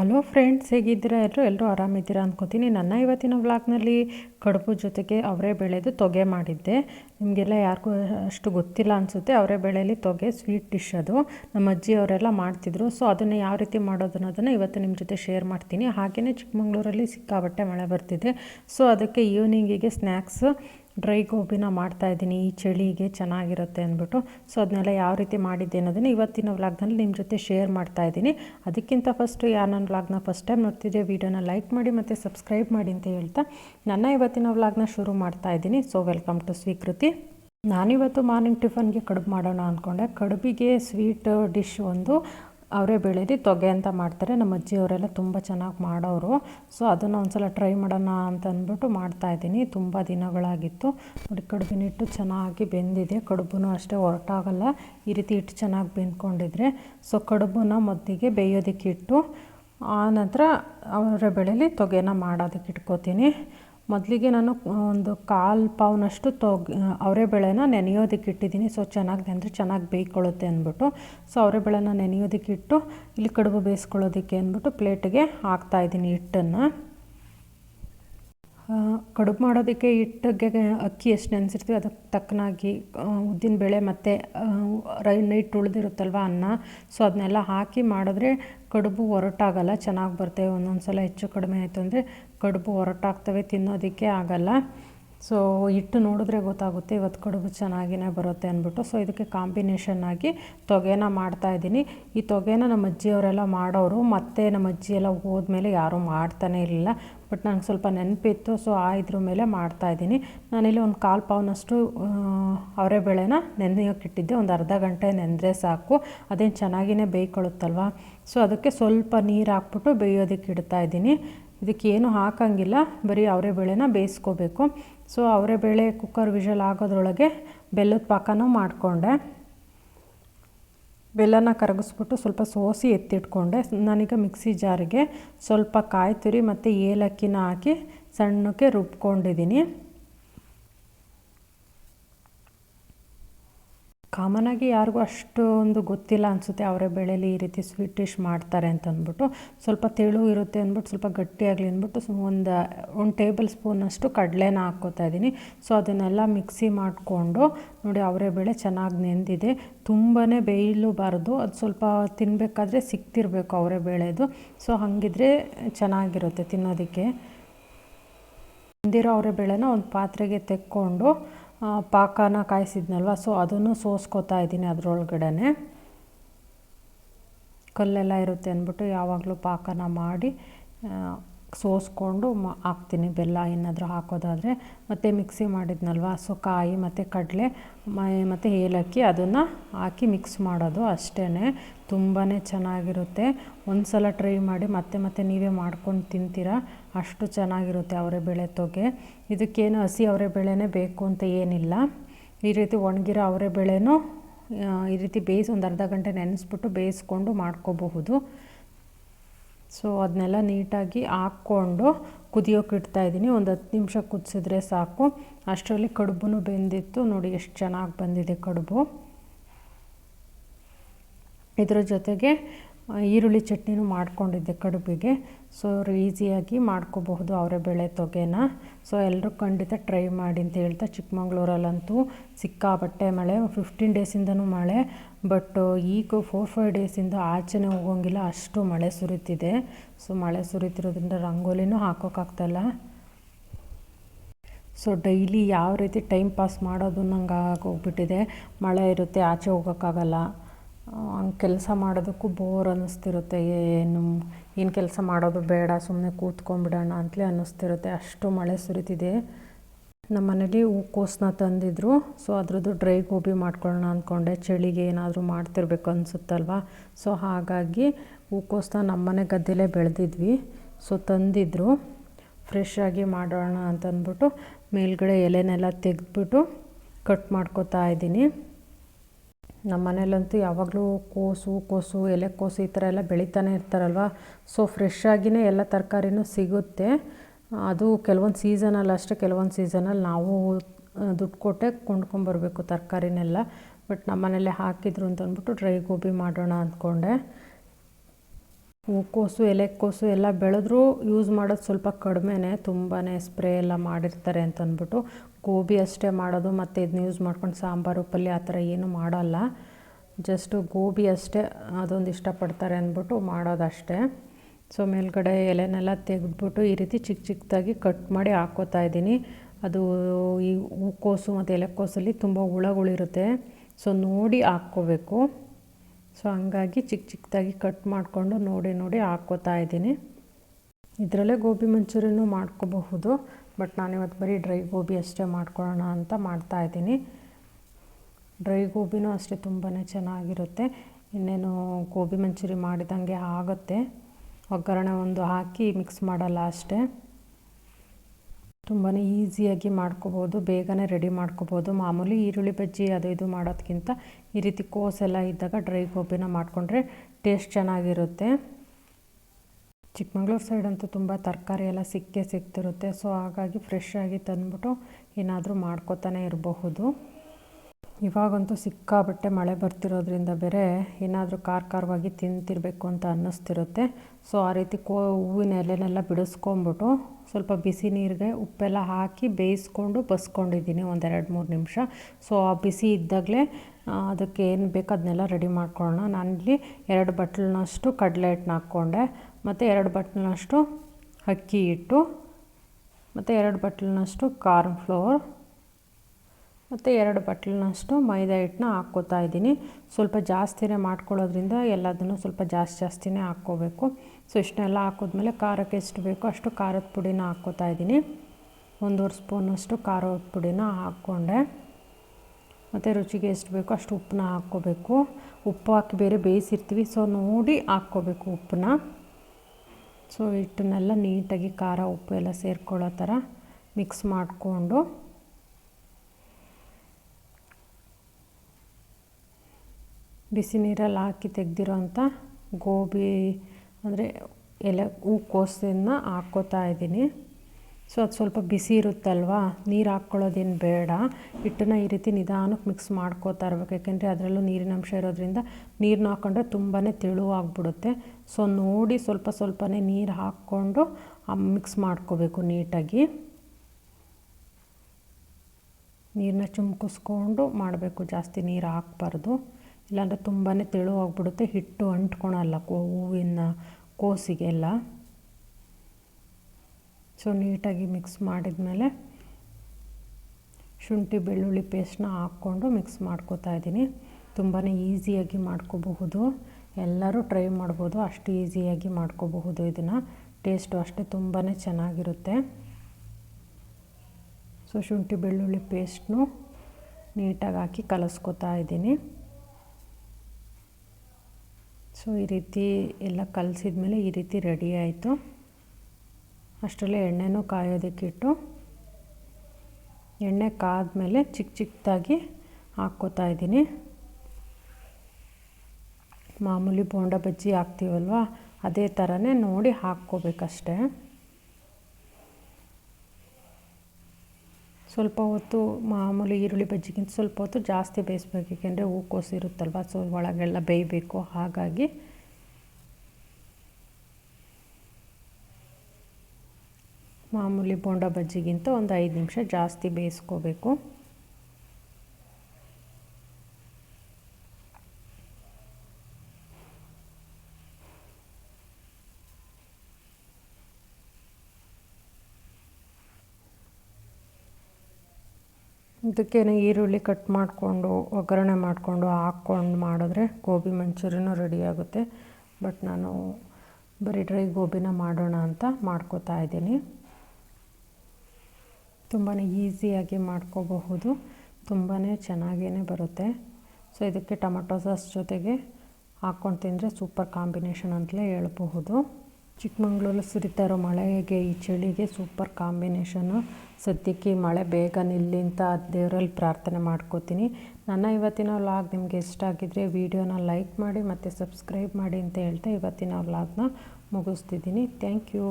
Hello friends, ಹೇಗಿದ್ದೀರಾ? ಎಲ್ಲರೂ ಎಲ್ಲರೂ ಆರಾಮಿದ್ದೀರಾ ಅಂದ್ಕೋತೀನಿ ನನ್ನ ಇವತ್ತಿನ ವ್ಲಾಗ್ನಲ್ಲಿ ಕಡುಬು ಜೊತೆಗೆ ಅವರೇ ಬೆಳೆದು ತೊಗೆ ಮಾಡಿದ್ದೆ. ನಿಮಗೆಲ್ಲ ಯಾರಿಗೂ ಅಷ್ಟು ಗೊತ್ತಿಲ್ಲ ಅನಿಸುತ್ತೆ. ಅವರೇ ಬೆಳೆಯಲ್ಲಿ ತೊಗೆ, ಸ್ವೀಟ್ ಡಿಶ್ ಅದು. ನಮ್ಮ ಅಜ್ಜಿ ಅವರೆಲ್ಲ ಮಾಡ್ತಿದ್ರು. ಸೊ, ಅದನ್ನು ಯಾವ ರೀತಿ ಮಾಡೋದು ಅನ್ನೋದನ್ನು ಇವತ್ತು ನಿಮ್ಮ ಜೊತೆ ಶೇರ್ ಮಾಡ್ತೀನಿ. ಹಾಗೆಯೇ ಚಿಕ್ಕಮಂಗ್ಳೂರಲ್ಲಿ ಸಿಕ್ಕಾಬಟ್ಟೆ ಮಳೆ ಬರ್ತಿದೆ. ಸೊ, ಅದಕ್ಕೆ ಈವ್ನಿಂಗಿಗೆ ಸ್ನ್ಯಾಕ್ಸ್ ಡ್ರೈ ಗೋಬಿನ ಮಾಡ್ತಾಯಿದ್ದೀನಿ ಈ ಚಳಿಗೆ ಚೆನ್ನಾಗಿರುತ್ತೆ ಅಂದ್ಬಿಟ್ಟು. ಸೊ ಅದನ್ನೆಲ್ಲ ಯಾವ ರೀತಿ ಮಾಡಿದ್ದೆ ಅನ್ನೋದನ್ನು ಇವತ್ತಿನ ವ್ಲಾಗ್ನಲ್ಲಿ ನಿಮ್ಮ ಜೊತೆ ಶೇರ್ ಮಾಡ್ತಾ ಇದ್ದೀನಿ. ಅದಕ್ಕಿಂತ ಫಸ್ಟು ಯಾರು ನನ್ನ ವ್ಲಾಗ್ನ ಫಸ್ಟ್ ಟೈಮ್ ನೋಡ್ತಿದ್ದೆ ವೀಡಿಯೋನ ಲೈಕ್ ಮಾಡಿ ಮತ್ತು ಸಬ್ಸ್ಕ್ರೈಬ್ ಮಾಡಿ ಅಂತ ಹೇಳ್ತಾ, ನನ್ನ ಇವತ್ತಿನ ವ್ಲಾಗ್ನ ಶುರು ಮಾಡ್ತಾ ಇದ್ದೀನಿ. ಸೊ ವೆಲ್ಕಮ್ ಟು ಸ್ವೀಕೃತಿ ನಾನಿವತ್ತು ಮಾರ್ನಿಂಗ್ ಟಿಫನ್ಗೆ ಕಡುಬು ಮಾಡೋಣ ಅಂದ್ಕೊಂಡೆ ಕಡುಬಿಗೆ ಸ್ವೀಟ್ ಡಿಶ್ ಒಂದು. ಅವರೇ ಬೆಳೆದು ತೊಗೆ ಅಂತ ಮಾಡ್ತಾರೆ. ನಮ್ಮ ಅಜ್ಜಿ ಅವರೆಲ್ಲ ತುಂಬ ಚೆನ್ನಾಗಿ ಮಾಡೋರು. ಸೊ ಅದನ್ನು ಒಂದು ಸಲ ಟ್ರೈ ಮಾಡೋಣ ಅಂತ ಅಂದ್ಬಿಟ್ಟು ಮಾಡ್ತಾಯಿದ್ದೀನಿ ತುಂಬ ದಿನಗಳಾಗಿತ್ತು. ನೋಡಿ, ಕಡುಬಿನ ಹಿಟ್ಟು ಚೆನ್ನಾಗಿ ಬೆಂದಿದೆ. ಕಡುಬು ಅಷ್ಟೇ ಹೊರಟಾಗಲ್ಲ. ಈ ರೀತಿ ಹಿಟ್ಟು ಚೆನ್ನಾಗಿ ಬೆಂದ್ಕೊಂಡಿದ್ರೆ. ಸೊ ಕಡುಬನ್ನ ಮೊದಲಿಗೆ ಬೇಯೋದಕ್ಕಿಟ್ಟು ಆನಂತರ ಅವರ ಬೆಳೆಯಲ್ಲಿ ತೊಗೆನ ಮಾಡೋದಕ್ಕೆ ಇಟ್ಕೋತೀನಿ. ಮೊದಲಿಗೆ ನಾನು ಒಂದು ಕಾಲು ಪಾವ್ನಷ್ಟು ತೊಗ್, ಅವರೇ ಬೇಳೆನ ನೆನೆಯೋದಕ್ಕೆ ಇಟ್ಟಿದ್ದೀನಿ. ಸೊ ಚೆನ್ನಾಗಿ ನೆಂದರೆ ಚೆನ್ನಾಗಿ ಬೇಯ್ಕೊಳ್ಳುತ್ತೆ ಅಂದ್ಬಿಟ್ಟು. ಸೊ, ಅವರೇ ಬೇಳೆನ ನೆನೆಯೋದಕ್ಕೆ ಇಟ್ಟು, ಇಲ್ಲಿ ಕಡುಬು ಬೇಯಿಸ್ಕೊಳ್ಳೋದಕ್ಕೆ ಅಂದ್ಬಿಟ್ಟು ಪ್ಲೇಟಿಗೆ ಹಾಕ್ತಾಯಿದ್ದೀನಿ ಹಿಟ್ಟನ್ನು. ಕಡುಬು ಮಾಡೋದಕ್ಕೆ ಹಿಟ್ಟಿಗೆ ಅಕ್ಕಿ ಎಷ್ಟು ನೆನೆಸಿರ್ತೀವಿ ಅದಕ್ಕೆ ತಕ್ಕನಾಗಿ ಉದ್ದಿನ ಬೇಳೆ ಮತ್ತು ರೈ ನೈಟ್ ಉಳಿದಿರುತ್ತಲ್ವ ಅನ್ನ. ಸೊ ಅದನ್ನೆಲ್ಲ ಹಾಕಿ ಮಾಡಿದ್ರೆ ಕಡುಬು ಒರಟಾಗಲ್ಲ, ಚೆನ್ನಾಗಿ ಬರ್ತವೆ ಒಂದೊಂದು ಸಲ ಹೆಚ್ಚು ಕಡಿಮೆ ಆಯಿತು ಅಂದರೆ ಕಡುಬು ಒರಟಾಗ್ತವೆ, ತಿನ್ನೋದಕ್ಕೆ ಆಗಲ್ಲ. ಸೊ ಇಟ್ಟು ನೋಡಿದ್ರೆ ಗೊತ್ತಾಗುತ್ತೆ ಇವತ್ತು ಕಡುಬು ಚೆನ್ನಾಗಿನೇ ಬರುತ್ತೆ ಅಂದ್ಬಿಟ್ಟು. ಸೊ ಇದಕ್ಕೆ ಕಾಂಬಿನೇಷನ್ ಆಗಿ ತೊಗೆನ ಮಾಡ್ತಾಯಿದ್ದೀನಿ ಈ ತೊಗೆನ ನಮ್ಮ ಅಜ್ಜಿಯವರೆಲ್ಲ ಮಾಡೋರು, ಮತ್ತೆ ನಮ್ಮ ಅಜ್ಜಿ ಎಲ್ಲ ಹೋದ್ಮೇಲೆ ಯಾರೂ ಮಾಡ್ತಾನೆ ಇರಲಿಲ್ಲ. ಬಟ್ ನನಗೆ ಸ್ವಲ್ಪ ನೆನಪಿತ್ತು ಸೊ ಆ ಇದ್ರ ಮೇಲೆ ಮಾಡ್ತಾಯಿದ್ದೀನಿ ನಾನಿಲ್ಲಿ ಒಂದು ಕಾಲು ಪಾವನಷ್ಟು ಅವರೇ ಬೇಳೆನ ನೆನೆಯೋಕೆ ಇಟ್ಟಿದ್ದೆ. ಒಂದು ಅರ್ಧ ಗಂಟೆ ನೆನೆದ್ರೆ ಸಾಕು. ಅದೇನು ಚೆನ್ನಾಗಿಯೇ ಬೇಯ್ಕೊಳ್ಳುತ್ತಲ್ವ? ಸೊ ಅದಕ್ಕೆ ಸ್ವಲ್ಪ ನೀರು ಹಾಕ್ಬಿಟ್ಟು ಬೇಯೋದಕ್ಕೆ ಇಡ್ತಾಯಿದ್ದೀನಿ ಇದಕ್ಕೇನು ಹಾಕಂಗಿಲ್ಲ. ಬರೀ ಅವರೇ ಬೇಳೆನ ಬೇಯಿಸ್ಕೋಬೇಕು. ಸೊ ಅವರೇ ಬೇಳೆ ಕುಕ್ಕರ್ ವಿಷಲ್ ಆಗೋದ್ರೊಳಗೆ ಬೆಲ್ಲದ ಪಾಕನೂ ಮಾಡಿಕೊಂಡೆ. ಬೆಲ್ಲನ ಕರಗಿಸ್ಬಿಟ್ಟು ಸ್ವಲ್ಪ ಸೋಸಿ ಎತ್ತಿಟ್ಕೊಂಡೆ. ನನಗೆ ಮಿಕ್ಸಿ ಜಾರಿಗೆ ಸ್ವಲ್ಪ ಕಾಯಿ ತುರಿ ಮತ್ತು ಏಲಕ್ಕಿನ ಹಾಕಿ ಸಣ್ಣಕ್ಕೆ ರುಬ್ಕೊಂಡಿದ್ದೀನಿ. ಕಾಮನಾಗಿ ಯಾರಿಗೂ ಅಷ್ಟೊಂದು ಗೊತ್ತಿಲ್ಲ ಅನಿಸುತ್ತೆ, ಅವರೇ ಬೆಳೆಯಲ್ಲಿ ಈ ರೀತಿ ಸ್ವೀಟ್ ಡಿಶ್ ಮಾಡ್ತಾರೆ ಅಂತ ಅಂದ್ಬಿಟ್ಟು ಸ್ವಲ್ಪ ತೆಳು ಇರುತ್ತೆ ಅಂದ್ಬಿಟ್ಟು, ಸ್ವಲ್ಪ ಗಟ್ಟಿಯಾಗಲಿ ಅಂದ್ಬಿಟ್ಟು ಒಂದು ಒಂದು ಟೇಬಲ್ ಸ್ಪೂನಷ್ಟು ಕಡಲೆನ ಹಾಕ್ಕೋತಾ ಇದ್ದೀನಿ ಸೊ ಅದನ್ನೆಲ್ಲ ಮಿಕ್ಸಿ ಮಾಡಿಕೊಂಡು, ನೋಡಿ ಅವರೇ ಬೇಳೆ ಚೆನ್ನಾಗಿ ನೆಂದಿದೆ. ತುಂಬಾ ಬೇಯಲೂಬಾರ್ದು. ಅದು ಸ್ವಲ್ಪ ತಿನ್ನಬೇಕಾದ್ರೆ ಸಿಕ್ತಿರಬೇಕು ಅವರೇ ಬೇಳೆದು. ಸೊ ಹಾಗಿದ್ರೆ ಚೆನ್ನಾಗಿರುತ್ತೆ ತಿನ್ನೋದಕ್ಕೆ. ಬೇಳೆನ ಒಂದು ಪಾತ್ರೆಗೆ ತೆಕ್ಕೊಂಡು ಪಾಕನ ಕಾಯಿಸಿದ್ನಲ್ವ? ಸೊ ಅದನ್ನು ಸೋಸ್ಕೋತಾ ಇದ್ದೀನಿ ಅದರೊಳಗಡೆ ಕಲ್ಲೆಲ್ಲ ಇರುತ್ತೆ ಅಂದ್ಬಿಟ್ಟು ಯಾವಾಗಲೂ ಪಾಕನ ಮಾಡಿ ಸೋಸ್ಕೊಂಡು ಮ ಹಾಕ್ತೀನಿ. ಬೆಲ್ಲ ಏನಾದರೂ ಹಾಕೋದಾದರೆ ಮತ್ತು ಮಿಕ್ಸಿ ಮಾಡಿದ್ನಲ್ವ? ಸೊ, ಕಾಯಿ ಮತ್ತು ಕಡಲೆ ಮತ್ತು ಏಲಕ್ಕಿ ಅದನ್ನು ಹಾಕಿ ಮಿಕ್ಸ್ ಮಾಡೋದು ಅಷ್ಟೇ ತುಂಬಾ ಚೆನ್ನಾಗಿರುತ್ತೆ. ಒಂದು ಸಲ ಟ್ರೈ ಮಾಡಿ ಮತ್ತೆ ಮತ್ತೆ ನೀವೇ ಮಾಡ್ಕೊಂಡು ತಿಂತೀರಾ? ಅಷ್ಟು ಚೆನ್ನಾಗಿರುತ್ತೆ ಅವರೇ ಬೇಳೆ ತೊಗೆ. ಇದಕ್ಕೇನು ಹಸಿ ಅವರೇ ಬೇಳೆನೇ ಬೇಕು ಅಂತ ಏನಿಲ್ಲ. ಈ ರೀತಿ ಒಣಗಿರೋ ಅವರೇ ಬೇಳೆನೂ ಈ ರೀತಿ ಬೇಯಿಸಿ ಒಂದು ಅರ್ಧ ಗಂಟೆ ನೆನೆಸ್ಬಿಟ್ಟು ಬೇಯಿಸ್ಕೊಂಡು ಮಾಡ್ಕೋಬಹುದು. ಸೊ ಅದನ್ನೆಲ್ಲ ನೀಟಾಗಿ ಹಾಕ್ಕೊಂಡು ಕುದಿಯೋಕೆ ಇಡ್ತಾ ಇದ್ದೀನಿ. ಒಂದು ಹತ್ತು ನಿಮಿಷ ಕುದಿಸಿದ್ರೆ ಸಾಕು. ಅಷ್ಟರಲ್ಲಿ ಕಡುಬು ಬೆಂದಿತ್ತು. ನೋಡಿ, ಎಷ್ಟು ಚೆನ್ನಾಗಿ ಬಂದಿದೆ ಕಡುಬು. ಇದರ ಜೊತೆಗೆ ಈರುಳ್ಳಿ ಚಟ್ನಿನೂ ಮಾಡ್ಕೊಂಡಿದ್ದೆ ಕಡುಬಿಗೆ. ಸೊ ಈಸಿಯಾಗಿ ಮಾಡ್ಕೋಬಹುದು ಅವರೇ ಬೆಳೆ ತೊಗೆನ. ಸೊ ಎಲ್ಲರೂ ಖಂಡಿತ ಟ್ರೈ ಮಾಡಿ ಅಂತ ಹೇಳ್ತಾ ಚಿಕ್ಕಮಂಗ್ಳೂರಲ್ಲಂತೂ ಸಿಕ್ಕಾಬಟ್ಟೆ ಮಳೆ. ಫಿಫ್ಟೀನ್ ಡೇಸಿಂದನೂ ಮಳೆ. ಬಟ್ ಈಗ ಫೋರ್ ಫೈವ್ ಡೇಸಿಂದ ಆಚೆನೇ ಹೋಗೋಂಗಿಲ್ಲ, ಅಷ್ಟು ಮಳೆ ಸುರಿತಿದೆ. ಸೊ ಮಳೆ ಸುರಿತಿರೋದ್ರಿಂದ ರಂಗೋಲಿನೂ ಹಾಕೋಕ್ಕಾಗ್ತಾಯಿಲ್ಲ ಸೊ ಡೈಲಿ ಯಾವ ರೀತಿ ಟೈಮ್ ಪಾಸ್ ಮಾಡೋದು ನಂಗೆ ಆಗೋಗ್ಬಿಟ್ಟಿದೆ. ಮಳೆ ಇರುತ್ತೆ, ಆಚೆ ಹೋಗೋಕ್ಕಾಗಲ್ಲ. ಹಂಗೆ ಕೆಲಸ ಮಾಡೋದಕ್ಕೂ ಬೋರ್ ಅನ್ನಿಸ್ತಿರುತ್ತೆ. ಏನು ಏನು ಕೆಲಸ ಮಾಡೋದು ಬೇಡ ಸುಮ್ಮನೆ ಕೂತ್ಕೊಂಡ್ಬಿಡೋಣ ಅಂತಲೇ ಅನ್ನಿಸ್ತಿರುತ್ತೆ. ಅಷ್ಟು ಮಳೆ ಸುರಿತಿದೆ. ನಮ್ಮ ಮನೇಲಿ ಹೂಕೋಸನ್ನ ತಂದಿದ್ರು. ಸೊ, ಅದರದ್ದು ಡ್ರೈ ಗೋಬಿ ಮಾಡ್ಕೊಳ್ಳೋಣ ಅಂದ್ಕೊಂಡೆ ಚಳಿಗೆ ಏನಾದರೂ ಮಾಡ್ತಿರ್ಬೇಕು ಅನಿಸುತ್ತಲ್ವ? ಸೊ, ಹಾಗಾಗಿ ಹೂಕೋಸನ್ನ ನಮ್ಮನೆ ಗದ್ದೆಲೇ ಬೆಳೆದಿದ್ವಿ. ಸೊ, ತಂದಿದ್ರು. ಫ್ರೆಶ್ ಆಗಿ ಮಾಡೋಣ ಅಂತಂದ್ಬಿಟ್ಟು ಮೇಲ್ಗಡೆ ಎಲೆನೆಲ್ಲ ತೆಗೆದ್ಬಿಟ್ಟು ಕಟ್ ಮಾಡ್ಕೋತಾ ಇದ್ದೀನಿ. ನಮ್ಮ ಮನೇಲಂತೂ ಯಾವಾಗಲೂ ಕೋಸು ಕೋಸು ಎಲೆಕೋಸು ಈ ಥರ ಎಲ್ಲ ಬೆಳೀತಾನೆ ಇರ್ತಾರಲ್ವ? ಸೊ, ಫ್ರೆಶ್ ಆಗಿಯೇ ಎಲ್ಲ ತರಕಾರಿನೂ ಸಿಗುತ್ತೆ. ಅದು ಕೆಲವೊಂದು ಸೀಸನಲ್ಲಿ ಅಷ್ಟೇ, ಕೆಲವೊಂದು ಸೀಸನಲ್ಲಿ ನಾವು ದುಡ್ಡು ಕೊಟ್ಟೆ ಕೊಂಡ್ಕೊಂಬರ್ಬೇಕು ತರಕಾರಿನೆಲ್ಲ. ಬಟ್ ನಮ್ಮ ಹಾಕಿದ್ರು ಅಂತ ಅಂದ್ಬಿಟ್ಟು ಡ್ರೈ ಗೋಬಿ ಮಾಡೋಣ ಅಂದ್ಕೊಂಡೆ. ಹೂಕೋಸು, ಎಲೆಕೋಸು ಎಲ್ಲ ಬೆಳೆದ್ರೂ ಯೂಸ್ ಮಾಡೋದು ಸ್ವಲ್ಪ ಕಡಿಮೆನೇ ತುಂಬಾ ಸ್ಪ್ರೇ ಎಲ್ಲ ಮಾಡಿರ್ತಾರೆ ಅಂತ ಅಂದ್ಬಿಟ್ಟು. ಗೋಬಿ ಅಷ್ಟೇ ಮಾಡೋದು, ಮತ್ತು ಇದನ್ನ ಯೂಸ್ ಮಾಡ್ಕೊಂಡು ಸಾಂಬಾರು, ಪಲ್ಯ ಆ ಥರ ಏನು ಮಾಡೋಲ್ಲ. ಜಸ್ಟು ಗೋಬಿ ಅಷ್ಟೇ ಅದೊಂದು ಇಷ್ಟಪಡ್ತಾರೆ ಅಂದ್ಬಿಟ್ಟು ಮಾಡೋದಷ್ಟೇ. ಸೊ ಮೇಲ್ಗಡೆ ಎಲೆನೆಲ್ಲ ತೆಗೆದ್ಬಿಟ್ಟು ಈ ರೀತಿ ಚಿಕ್ಕ ಚಿಕ್ಕದಾಗಿ ಕಟ್ ಮಾಡಿ ಹಾಕ್ಕೋತಾ ಇದ್ದೀನಿ. ಅದು ಈ ಹೂಕೋಸು ಮತ್ತು ಎಲೆಕೋಸಲ್ಲಿ ತುಂಬ ಹುಳಗಳಿರುತ್ತೆ. ಸೊ ನೋಡಿ ಹಾಕ್ಕೋಬೇಕು. ಸೊ ಹಂಗಾಗಿ ಚಿಕ್ಕ ಚಿಕ್ಕದಾಗಿ ಕಟ್ ಮಾಡಿಕೊಂಡು ನೋಡಿ ನೋಡಿ ಹಾಕ್ಕೋತಾ ಇದ್ದೀನಿ. ಇದರಲ್ಲೇ ಗೋಬಿ ಮಂಚೂರಿಯೂ ಮಾಡ್ಕೋಬಹುದು. ಬಟ್ ನಾನಿವತ್ತು ಬರೀ ಡ್ರೈ ಗೋಬಿ ಅಷ್ಟೇ ಮಾಡ್ಕೊಳ್ಳೋಣ ಅಂತ ಮಾಡ್ತಾ ಇದ್ದೀನಿ. ಡ್ರೈ ಗೋಬಿನೂ ಅಷ್ಟೇ ತುಂಬಾ ಚೆನ್ನಾಗಿರುತ್ತೆ. ಇನ್ನೇನು ಗೋಬಿ ಮಂಚೂರಿ ಮಾಡಿದಂಗೆ ಆಗುತ್ತೆ. ಒಗ್ಗರಣೆ ಒಂದು ಹಾಕಿ ಮಿಕ್ಸ್ ಮಾಡಲ್ಲ ಅಷ್ಟೇ. ತುಂಬಾ ಈಸಿಯಾಗಿ ಮಾಡ್ಕೋಬೋದು, ಬೇಗನೆ ರೆಡಿ ಮಾಡ್ಕೋಬೋದು. ಮಾಮೂಲಿ ಈರುಳ್ಳಿ ಬಜ್ಜಿ ಅದು ಇದು ಮಾಡೋದಕ್ಕಿಂತ ಈ ರೀತಿ ಕೋಸೆಲ್ಲ ಇದ್ದಾಗ ಡ್ರೈ ಗೋಬಿನ ಮಾಡಿಕೊಂಡ್ರೆ ಟೇಸ್ಟ್ ಚೆನ್ನಾಗಿರುತ್ತೆ. ಚಿಕ್ಕಮಂಗ್ಳೂರು ಸೈಡ್ ಅಂತೂ ತುಂಬ ತರಕಾರಿ ಎಲ್ಲ ಸಿಕ್ಕೇ ಸಿಗ್ತಿರುತ್ತೆ. ಸೊ ಹಾಗಾಗಿ ಫ್ರೆಶ್ ಆಗಿ ತಂದ್ಬಿಟ್ಟು ಏನಾದರೂ ಮಾಡ್ಕೋತಾನೆ ಇರಬಹುದು. ಇವಾಗಂತೂ ಸಿಕ್ಕಾಬಟ್ಟೆ ಮಳೆ ಬರ್ತಿರೋದ್ರಿಂದ ಬೇರೆ ಏನಾದರೂ ಖಾರ ಖಾರವಾಗಿ ತಿಂತಿರಬೇಕು ಅಂತ ಅನ್ನಿಸ್ತಿರುತ್ತೆ. ಸೊ ಆ ರೀತಿ ಕೋ, ಹೂವಿನ ಎಲೆನೆಲ್ಲ ಬಿಡಿಸ್ಕೊಂಬಿಟ್ಟು ಸ್ವಲ್ಪ ಬಿಸಿ ನೀರಿಗೆ ಉಪ್ಪೆಲ್ಲ ಹಾಕಿ ಬೇಯಿಸ್ಕೊಂಡು ಬಸ್ಕೊಂಡಿದ್ದೀನಿ ಒಂದೆರಡು ಮೂರು ನಿಮಿಷ. ಸೊ ಆ ಬಿಸಿ ಇದ್ದಾಗಲೇ ಅದಕ್ಕೆ ಏನು ಬೇಕು ಅದನ್ನೆಲ್ಲ ರೆಡಿ ಮಾಡ್ಕೊಳ್ಳೋಣ. ನಾನಿಲ್ಲಿ ಎರಡು ಬಟ್ಲನಷ್ಟು ಕಡಲೆ ಹಿಟ್ಟನ್ನ ಹಾಕ್ಕೊಂಡೆ, ಮತ್ತು ಎರಡು ಬಟ್ಲನಷ್ಟು ಅಕ್ಕಿ ಹಿಟ್ಟು, ಮತ್ತು ಎರಡು ಬಟ್ಲನಷ್ಟು ಕಾರ್ನ್ ಫ್ಲೋರ್ ಮತ್ತು ಎರಡು ಬಟ್ಲಿನಷ್ಟು ಮೈದಾ ಹಿಟ್ಟನ್ನ ಹಾಕ್ಕೋತಾ ಇದ್ದೀನಿ. ಸ್ವಲ್ಪ ಜಾಸ್ತಿನೇ ಮಾಡ್ಕೊಳ್ಳೋದ್ರಿಂದ ಎಲ್ಲದನ್ನು ಸ್ವಲ್ಪ ಜಾಸ್ತಿ ಜಾಸ್ತಿನೇ ಹಾಕ್ಕೋಬೇಕು. ಸೊ ಇಷ್ಟನ್ನೆಲ್ಲ ಹಾಕಿದ್ಮೇಲೆ ಖಾರಕ್ಕೆ ಎಷ್ಟು ಬೇಕೋ ಅಷ್ಟು ಖಾರದ ಪುಡಿನ ಹಾಕ್ಕೋತಾ ಇದ್ದೀನಿ. ಒಂದೂವರೆ ಸ್ಪೂನಷ್ಟು ಖಾರದ ಪುಡಿನ ಹಾಕ್ಕೊಂಡೆ. ಮತ್ತು ರುಚಿಗೆ ಎಷ್ಟು ಬೇಕೋ ಅಷ್ಟು ಉಪ್ಪನ್ನ ಹಾಕ್ಕೋಬೇಕು. ಉಪ್ಪು ಹಾಕಿ ಬೇರೆ ಬೇಯಿಸಿರ್ತೀವಿ ಸೊ ನೋಡಿ ಹಾಕ್ಕೋಬೇಕು ಉಪ್ಪನ್ನ. ಸೊ ಹಿಟ್ಟನ್ನೆಲ್ಲ ನೀಟಾಗಿ ಖಾರ ಉಪ್ಪು ಎಲ್ಲ ಸೇರ್ಕೊಳ್ಳೋ ಥರ ಮಿಕ್ಸ್ ಮಾಡಿಕೊಂಡು. ಬಿಸಿ ನೀರಲ್ಲಿ ಹಾಕಿ ತೆಗ್ದಿರೋ ಅಂಥ ಗೋಬಿ, ಅಂದರೆ ಎಲೆ ಹೂಕೋಸನ್ನು ಹಾಕ್ಕೋತಾ ಇದ್ದೀನಿ. ಸೊ, ಅದು ಸ್ವಲ್ಪ ಬಿಸಿ ಇರುತ್ತಲ್ವ? ನೀರು ಹಾಕ್ಕೊಳ್ಳೋದೇನು ಬೇಡ. ಹಿಟ್ಟನ್ನ ಈ ರೀತಿ ನಿಧಾನಕ್ಕೆ ಮಿಕ್ಸ್ ಮಾಡ್ಕೋತಾ ಇರ್ಬೇಕು. ಯಾಕೆಂದರೆ ಅದರಲ್ಲೂ ನೀರಿನ ಅಂಶ ಇರೋದ್ರಿಂದ ನೀರನ್ನ ಹಾಕ್ಕೊಂಡ್ರೆ ತುಂಬಾ ತೆಳುವಾಗ್ಬಿಡುತ್ತೆ. ಸೊ, ನೋಡಿ ಸ್ವಲ್ಪ ಸ್ವಲ್ಪನೇ ನೀರು ಹಾಕ್ಕೊಂಡು ಮಿಕ್ಸ್ ಮಾಡ್ಕೋಬೇಕು ನೀಟಾಗಿ. ನೀರನ್ನ ಚುಮ್ಕಿಸ್ಕೊಂಡು ಮಾಡಬೇಕು ಜಾಸ್ತಿ ನೀರು ಹಾಕ್ಬಾರ್ದು. ಇಲ್ಲಾಂದರೆ ತುಂಬಾ ತೆಳುವಾಗ್ಬಿಡುತ್ತೆ. ಹಿಟ್ಟು ಅಂಟ್ಕೊಳಲ್ಲ ಕೋ, ಹೂವಿನ ಕೋಸಿಗೆಲ್ಲ. ಸೊ ನೀಟಾಗಿ ಮಿಕ್ಸ್ ಮಾಡಿದ್ಮೇಲೆ ಶುಂಠಿ, ಬೆಳ್ಳುಳ್ಳಿ ಪೇಸ್ಟ್ನ ಹಾಕ್ಕೊಂಡು ಮಿಕ್ಸ್ ಮಾಡ್ಕೋತಾ ಇದ್ದೀನಿ. ತುಂಬಾ ಈಸಿಯಾಗಿ ಮಾಡ್ಕೋಬಹುದು. ಎಲ್ಲರೂ ಟ್ರೈ ಮಾಡ್ಬೋದು. ಅಷ್ಟು ಈಸಿಯಾಗಿ ಮಾಡ್ಕೋಬಹುದು ಇದನ್ನು. ಟೇಸ್ಟು ಅಷ್ಟೇ ತುಂಬಾ ಚೆನ್ನಾಗಿರುತ್ತೆ. ಸೊ ಶುಂಠಿ, ಬೆಳ್ಳುಳ್ಳಿ ಪೇಸ್ಟ್ನು ನೀಟಾಗಿ ಹಾಕಿ ಕಲಸ್ಕೊತಾ ಇದ್ದೀನಿ. ಸೊ, ಈ ರೀತಿ ಎಲ್ಲ ಕಲಸಿದ ಮೇಲೆ ಈ ರೀತಿ ರೆಡಿ ಆಯಿತು. ಅಷ್ಟರಲ್ಲೇ ಎಣ್ಣೆನೂ ಕಾಯೋದಕ್ಕಿಟ್ಟು ಎಣ್ಣೆ ಕಾದ್ಮೇಲೆ ಚಿಕ್ಕ ಚಿಕ್ಕದಾಗಿ ಹಾಕ್ಕೋತಾ ಇದ್ದೀನಿ. ಮಾಮೂಲಿ ಬೋಂಡ ಬಜ್ಜಿ ಹಾಕ್ತೀವಲ್ವ, ಅದೇ ಥರನೇ ನೋಡಿ ಹಾಕ್ಕೋಬೇಕಷ್ಟೇ. ಸ್ವಲ್ಪ ಹೊತ್ತು ಮಾಮೂಲಿ ಈರುಳ್ಳಿ ಬಜ್ಜಿಗಿಂತ ಸ್ವಲ್ಪ ಹೊತ್ತು ಜಾಸ್ತಿ ಬೇಯಿಸ್ಬೇಕು ಏಕೆಂದರೆ ಹೂಕೋಸು ಇರುತ್ತಲ್ವ ಸೊ ಒಳಗೆಲ್ಲ ಬೇಯಬೇಕು. ಹಾಗಾಗಿ ಮಾಮೂಲಿ ಬೋಂಡ ಬಜ್ಜಿಗಿಂತ ಒಂದು ಐದು ನಿಮಿಷ ಜಾಸ್ತಿ ಬೇಯಿಸ್ಕೋಬೇಕು. ಇದಕ್ಕೆ ಈರುಳ್ಳಿ ಕಟ್ ಮಾಡಿಕೊಂಡು, ಒಗ್ಗರಣೆ ಮಾಡಿಕೊಂಡು ಹಾಕ್ಕೊಂಡು ಮಾಡಿದ್ರೆ ಗೋಬಿ ಮಂಚೂರಿನೂ ರೆಡಿ ಆಗುತ್ತೆ. ಬಟ್ ನಾನು ಬರೀ ಡ್ರೈ ಗೋಬಿನ ಮಾಡೋಣ ಅಂತ ಮಾಡ್ಕೋತಾ ಇದ್ದೀನಿ. ತುಂಬಾ ಈಸಿಯಾಗಿ ಮಾಡ್ಕೋಬಹುದು. ತುಂಬಾ ಚೆನ್ನಾಗೇ ಬರುತ್ತೆ. ಸೊ ಇದಕ್ಕೆ ಟೊಮೊಟೊ ಸಾಸ್ ಜೊತೆಗೆ ಹಾಕ್ಕೊಂಡು ತಿಂದರೆ ಸೂಪರ್ ಕಾಂಬಿನೇಷನ್ ಅಂತಲೇ ಹೇಳ್ಬಹುದು. ಚಿಕ್ಕಮಂಗ್ಳೂರಲ್ಲಿ ಸುರಿತಾ ಇರೋ ಮಳೆಗೆ, ಈ ಚಳಿಗೆ ಸೂಪರ್ ಕಾಂಬಿನೇಷನು ಸದ್ಯಕ್ಕೆ ಮಳೆ ಬೇಗ ನಿಲ್ಲಿ ಅಂತ ದೇವರಲ್ಲಿ ಪ್ರಾರ್ಥನೆ ಮಾಡ್ಕೋತೀನಿ. ನನ್ನ ಇವತ್ತಿನ ವ್ಲಾಗ್ ನಿಮಗೆ ಇಷ್ಟ ಆಗಿದ್ರೆ ವೀಡಿಯೋನ ಲೈಕ್ ಮಾಡಿ ಮತ್ತು ಸಬ್ಸ್ಕ್ರೈಬ್ ಮಾಡಿ ಅಂತ ಹೇಳ್ತಾ ಇವತ್ತಿನ ವ್ಲಾಗ್ನ ಮುಗಿಸ್ತಿದ್ದೀನಿ. Thank you